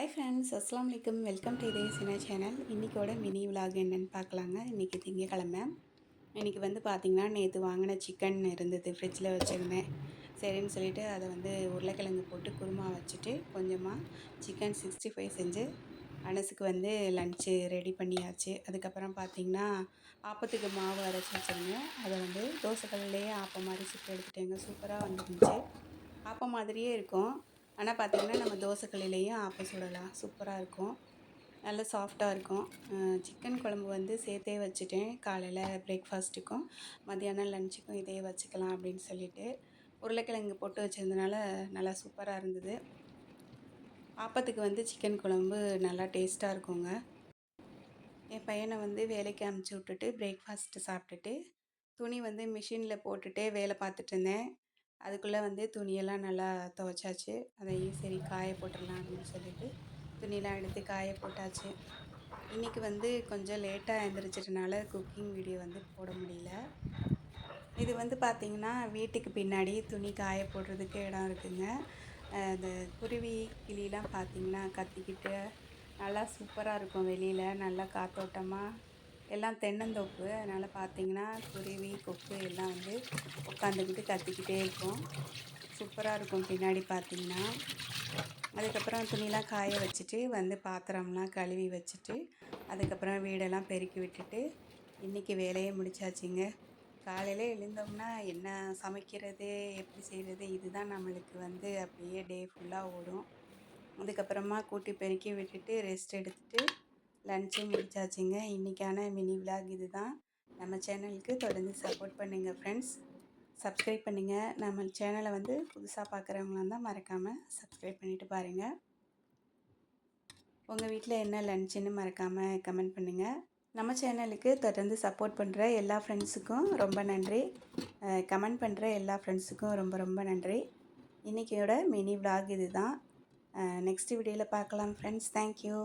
Hi friends அஸ்லாம் வலைக்கம் welcome to இதே சின்ன சேனல் இன்றைக்கோட மினி விலாக் என்னென்னு பார்க்கலாங்க. இன்றைக்கி திங்கக்கிழமை. இன்றைக்கி வந்து பார்த்திங்கன்னா நேற்று வாங்கின சிக்கன் இருந்தது. ஃப்ரிட்ஜில் வச்சுருந்தேன். சரின்னு சொல்லிவிட்டு அதை வந்து உருளைக்கிழங்கு போட்டு குருமா வச்சுட்டு கொஞ்சமாக சிக்கன் சிக்ஸ்டி ஃபைவ் செஞ்சு அனசுக்கு வந்து லன்ச்சு ரெடி பண்ணியாச்சு. அதுக்கப்புறம் பார்த்திங்கன்னா ஆப்பத்துக்கு மாவு அரைச்சி வச்சுருந்தேன். அதை வந்து தோசைக்கல்லையே ஆப்பம் மாதிரி சுட்டு எடுத்துட்டேங்க. சூப்பராக வந்துருந்துச்சு. ஆப்பம் மாதிரியே இருக்கும். ஆனால் பார்த்திங்கன்னா நம்ம தோசைக்கல்லையும் ஆப்பம் சுடலாம். சூப்பராக இருக்கும். நல்ல சாஃப்டாக இருக்கும். சிக்கன் குழம்பு வந்து சேர்த்தே வச்சுட்டேன். காலையில் பிரேக்ஃபாஸ்ட்டுக்கும் மதியானம் லஞ்சுக்கும் இதே வச்சுக்கலாம் அப்படின்னு சொல்லிட்டு உருளைக்கிழங்கு போட்டு வச்சுருந்தனால நல்லா சூப்பராக இருந்தது. ஆப்பத்துக்கு வந்து சிக்கன் குழம்பு நல்லா டேஸ்ட்டாக இருக்குங்க. என் பையனை வந்து வேலைக்கு அமுச்சு விட்டுட்டு பிரேக்ஃபாஸ்ட்டு சாப்பிட்டுட்டு துணி வந்து மிஷினில் போட்டுகிட்டே வேலை பார்த்துட்டு இருந்தேன். அதுக்குள்ளே வந்து துணியெல்லாம் நல்லா துவைச்சாச்சு. அதையும் சரி காய போட்டுடலாம் அப்படின்னு சொல்லிட்டு துணியெலாம் எடுத்து காய போட்டாச்சு. இன்றைக்கி வந்து கொஞ்சம் லேட்டாக எழுந்திரிச்சிட்டனால குக்கிங் வீடியோ வந்து போட முடியல. இது வந்து பார்த்திங்கன்னா வீட்டுக்கு பின்னாடி துணி காய போடுறதுக்கு இடம் இருக்குதுங்க அந்த குருவி கிளிலாம் பார்த்திங்கன்னா கத்திக்கிட்டு நல்லா சூப்பராக இருக்கும் வெளியில். நல்லா காத்தோட்டமாக எல்லாம் தென்னந்தோப்பு. அதனால் பார்த்தீங்கன்னா குருவி கொக்கு எல்லாம் வந்து உட்காந்துக்கிட்டு கத்திக்கிட்டே இருக்கும். சூப்பராக இருக்கும் பின்னாடி பார்த்தீங்கன்னா அதுக்கப்புறம் துணிலாம் காய வச்சுட்டு வந்து பாத்திரம்லாம் கழுவி வச்சுட்டு அதுக்கப்புறம் வீடெல்லாம் பெருக்கி விட்டுட்டு இன்றைக்கி வேலையை முடிச்சாச்சுங்க. காலையில் எழுந்தோம்னா என்ன சமைக்கிறது எப்படி செய்கிறது இதுதான் நம்மளுக்கு வந்து அப்படியே டே ஃபுல்லாக ஓடும். அதுக்கப்புறமா கூட்டி பெருக்கி விட்டுட்டு ரெஸ்ட் எடுத்துகிட்டு லன்ச்சும் முடிச்சாச்சுங்க. இன்றைக்கான மினி விலாக் இது தான் நம்ம சேனலுக்கு தொடர்ந்து சப்போர்ட் பண்ணுங்கள் ஃப்ரெண்ட்ஸ் சப்ஸ்கிரைப் பண்ணுங்கள் நம்ம சேனலை வந்து புதுசாக பார்க்குறவங்களாம் இருந்தால் மறக்காமல் சப்ஸ்கிரைப் பண்ணிவிட்டு பாருங்கள் உங்கள் வீட்டில் என்ன லன்ச்சுன்னு மறக்காமல் கமெண்ட் பண்ணுங்கள் நம்ம சேனலுக்கு தொடர்ந்து சப்போர்ட் பண்ணுற எல்லா ஃப்ரெண்ட்ஸுக்கும் ரொம்ப நன்றி. கமெண்ட் பண்ணுற எல்லா ஃப்ரெண்ட்ஸுக்கும் ரொம்ப ரொம்ப நன்றி. இன்றைக்கியோட மினி விலாக் இது தான் நெக்ஸ்ட் வீடியோவில் பார்க்கலாம் ஃப்ரெண்ட்ஸ் தேங்க்யூ